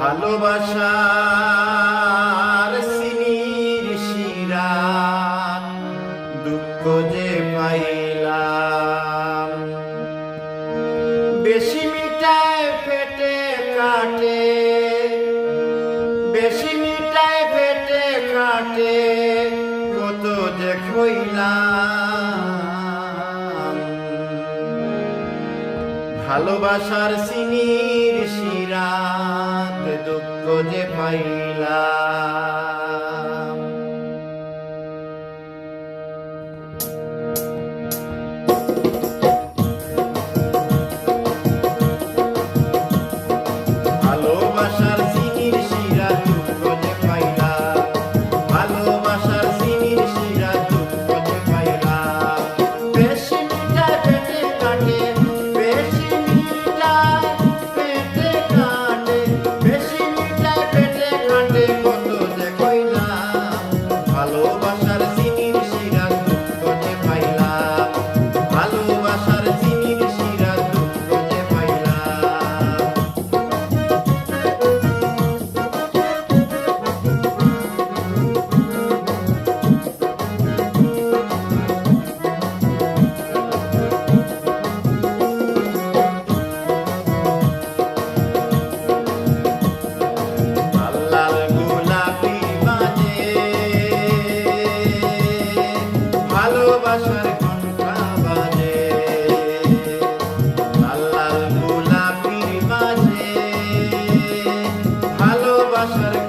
ভালোবাসার সিনির শিরা, দুঃখ যে পাইলাম। বেশি মিটায় ফেটে কাটে, বেশি মিটায় ফেটে কাটে, কত যে খইলাম। ভালোবাসার সিনির শিরাত দুঃখ যে পাইলা। başlarım